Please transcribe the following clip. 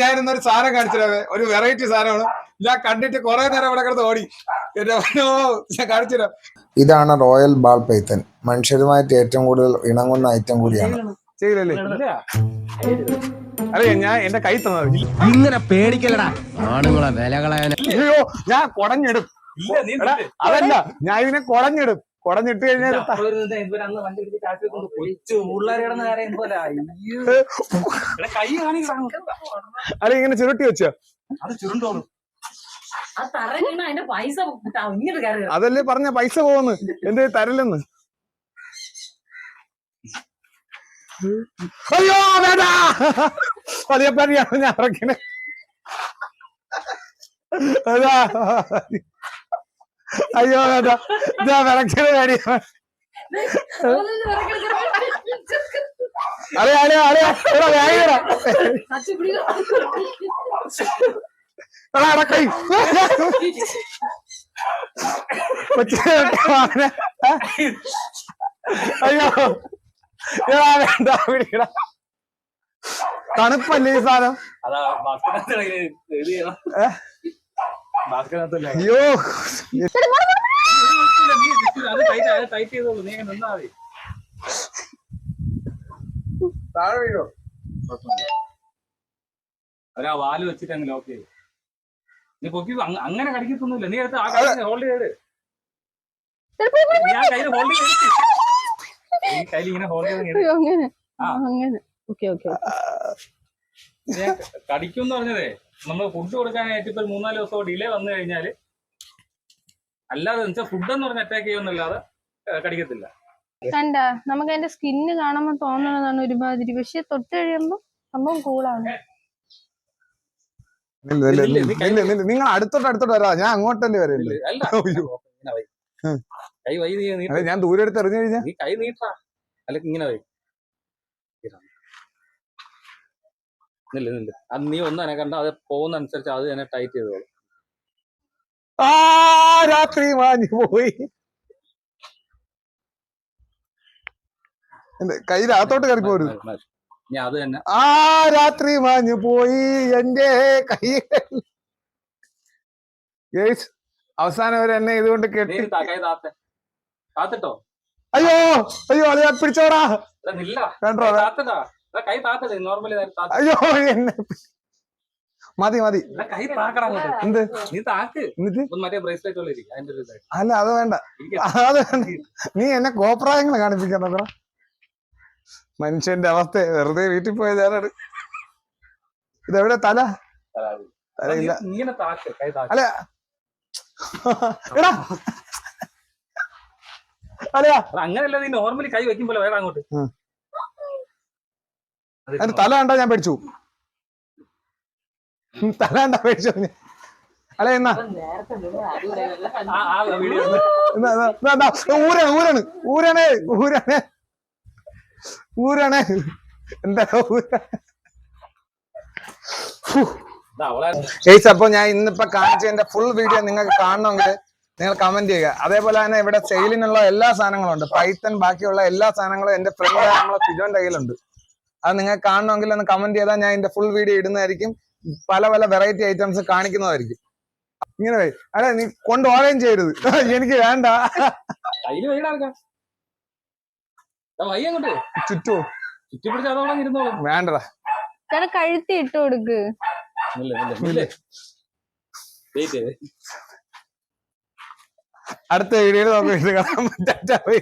ഞാൻ ഇന്നൊരു സാധനം കാണിച്ചിരാവേ ഒരു വെറൈറ്റി സാധനമാണ്. ഞാൻ കണ്ടിട്ട് കുറെ നേരം ഇവിടെ കിടന്ന് ഓടി. ഞാൻ കാണിച്ചുതരാം ഇതാണ് റോയൽ ബാൾ പൈത്തൻ മനുഷ്യരുമായിട്ട് ഏറ്റവും കൂടുതൽ ഇണങ്ങുന്ന ഐറ്റം കൂടിയാണ്. ചെയ്തില്ലല്ലേ അല്ല ഞാൻ എന്റെ കൈ തന്നത്. ഇങ്ങനെ പേടിക്കലടാ ആണുങ്ങളെ വില അയ്യോ ഞാൻ കുടഞ്ഞിടും. അതല്ല ഞാൻ ഇതിനെ കുടഞ്ഞിടും. കുടഞ്ഞിട്ട് കഴിഞ്ഞാൽ അല്ല ഇങ്ങനെ ചുരുട്ടി വെച്ചോ? അതല്ലേ പറഞ്ഞ പൈസ പോവെന്ന്. എന്റെ തരലെന്ന് അയ്യോ വേണ്ട. പതിയെ പതിയാണ് ഞാൻ ഇറക്കണേ അതാ. അയ്യോ വേണ്ട. പേടിയാ അതൊന്നും ഇറക്കരുത്. അളെ അളെ അളെ എടാ വേഗം പിടിക്കണം. എടാ എടാ കൈ? അയ്യോ. എടാ വേണ്ട പിടിക്കടാ. തണുപ്പല്ലേ ഈ സാധനം? അതാ ഇത് അയ്യോ. അത് ടൈറ്റ് ചെയ്തോളൂ. നീ അങ്ങനെ നിന്നാ മതി. താഴെ വീഴോ? അവരാ വാൽ വെച്ചിട്ട് അങ്ങ് ലോക്ക് ചെയ്തു നീ പൊക്കി അങ്ങ- അങ്ങനെ കടിക്കത്തൊന്നുമില്ല. നീ എടുത്ത് ആ കൈ ഹോൾഡ് ചെയ്ത്. ആ കയ്യിൽ ഹോൾഡ് ചെയ്ത് ഈ കയ്യിൽ ഇങ്ങനെ ഹോൾഡ് ചെയ്ത് അങ്ങനെ. ആ. അങ്ങനെ. ഓക്കെ ഓക്കെ ഞാൻ കടിക്കും എന്ന് പറഞ്ഞതേ. നമ്മൾ ഫുഡ് കൊടുക്കാനായിട്ട് ഇപ്പൊ മൂന്നാൽ ദിവസം ഡിലേ വന്നു കഴിഞ്ഞാൽ അല്ലാതെ വെച്ചാൽ ഫുഡ് എന്ന് പറഞ്ഞ അറ്റാക്ക് ചെയ്യുന്നല്ലാതെ ഏഹ്, കടിക്കത്തില്ല. കണ്ട നമുക്ക് അതിന്റെ സ്കിന്ന് കാണുമ്പോ തോന്നുന്നതാണ് ഒരുമാതിരി. പക്ഷെ തൊട്ട് കഴിയുമ്പോ സംഭവം കൂളാണ്. നിങ്ങൾ അടുത്തോട്ട് അടുത്തോട്ട് വരാ. ഞാൻ അങ്ങോട്ടല്ലേ വരല്ലേ. കൈ വൈ നീ ഞാൻ ദൂരെ എടുത്ത് എറിഞ്ഞു കഴിഞ്ഞാ? നീ കൈ നീട്ടാ. അല്ല ഇങ്ങനെ വൈ. ഇതാണ്. നില്ല് നില്ല്. അത് നീ ഒന്നും അനക്കണ്ട അത് പോകുന്ന അനുസരിച്ച് അത് തന്നെ ടൈറ്റ് ചെയ്തോളൂ. ആ രാത്രി മാഞ്ഞു പോയി. എന്റെ കയ്യിലകത്തോട്ട് കയറി പോരുത്. മതി, മതി. ഇനി ആ രാത്രി മാഞ്ഞു പോയി എന്റെ കൈ അവസാനം അവർ എന്നെ ഇതുകൊണ്ട് കെട്ടി. അയ്യോ അയ്യോ അയ്യോ അളിയാ പിടിച്ചോടാ. കണ്ടോ? അയ്യോ എന്നെ മതി മതി. എന്ത്? അല്ല അത് വേണ്ട. അത് വേണ്ട. നീ എന്നെ കോപ്രായങ്ങൾ കാണിപ്പിക്കാൻ മനുഷ്യന്റെ അവസ്ഥ വെറുതെ വീട്ടിൽ പോയതാണ് ഇതെവിടെ? തല? തലയില്ല നീ താക്ക് കൈ താക്ക്. അല്ല. എടാ. അല്ലയാ അങ്ങനെയല്ല നീ നോർമലി കൈ വെക്കുമ്പോൾ വേറെ അങ്ങോട്ട്. തല കണ്ടാ ഞാൻ പേടിച്ചു. എന്നാ, എന്നാ, അല്ലെ എന്നാ, ഊരാണ് ഊരാണ് ഊരാണ് ഊരാണ്. ഊരാണ്. എന്താ ഊരാ ചേച്ചി അപ്പൊ ഞാൻ ഇന്നിപ്പോ കാണിച്ചതിന്റെ ഫുൾ വീഡിയോ നിങ്ങൾക്ക് കാണണമെങ്കിൽ നിങ്ങൾ കമന്റ് ചെയ്യുക. അതേപോലെ തന്നെ ഇവിടെ സെയിലിനുള്ള എല്ലാ സാധനങ്ങളും ഉണ്ട്. പൈത്തൻ ബാക്കിയുള്ള എല്ലാ സാധനങ്ങളും എന്റെ ഫ്രണ്ട് നമ്മളെ ഫിജോന്റെ കയ്യിലുണ്ട്. അത് നിങ്ങൾക്ക് കാണണമെങ്കിൽ ഒന്ന് കമന്റ് ചെയ്താൽ ഞാൻ ഇതിന്റെ ഫുൾ വീഡിയോ ഇടുന്നതായിരിക്കും. പല പല വെറൈറ്റി ഐറ്റംസ് കാണിക്കുന്നതായിരിക്കും. ഇങ്ങനെ വരും. അല്ലെ നീ കൊണ്ട് ഓറേഞ്ച് ചെയ്യരുത്. എനിക്ക് വേണ്ട. ചുറ്റോ. വേണ്ടടാ. കഴുത്തി ഇട്ട് കൊടുക്ക്. അടുത്ത വീഡിയോയിൽ നമുക്ക് കാണാൻ ബൈ.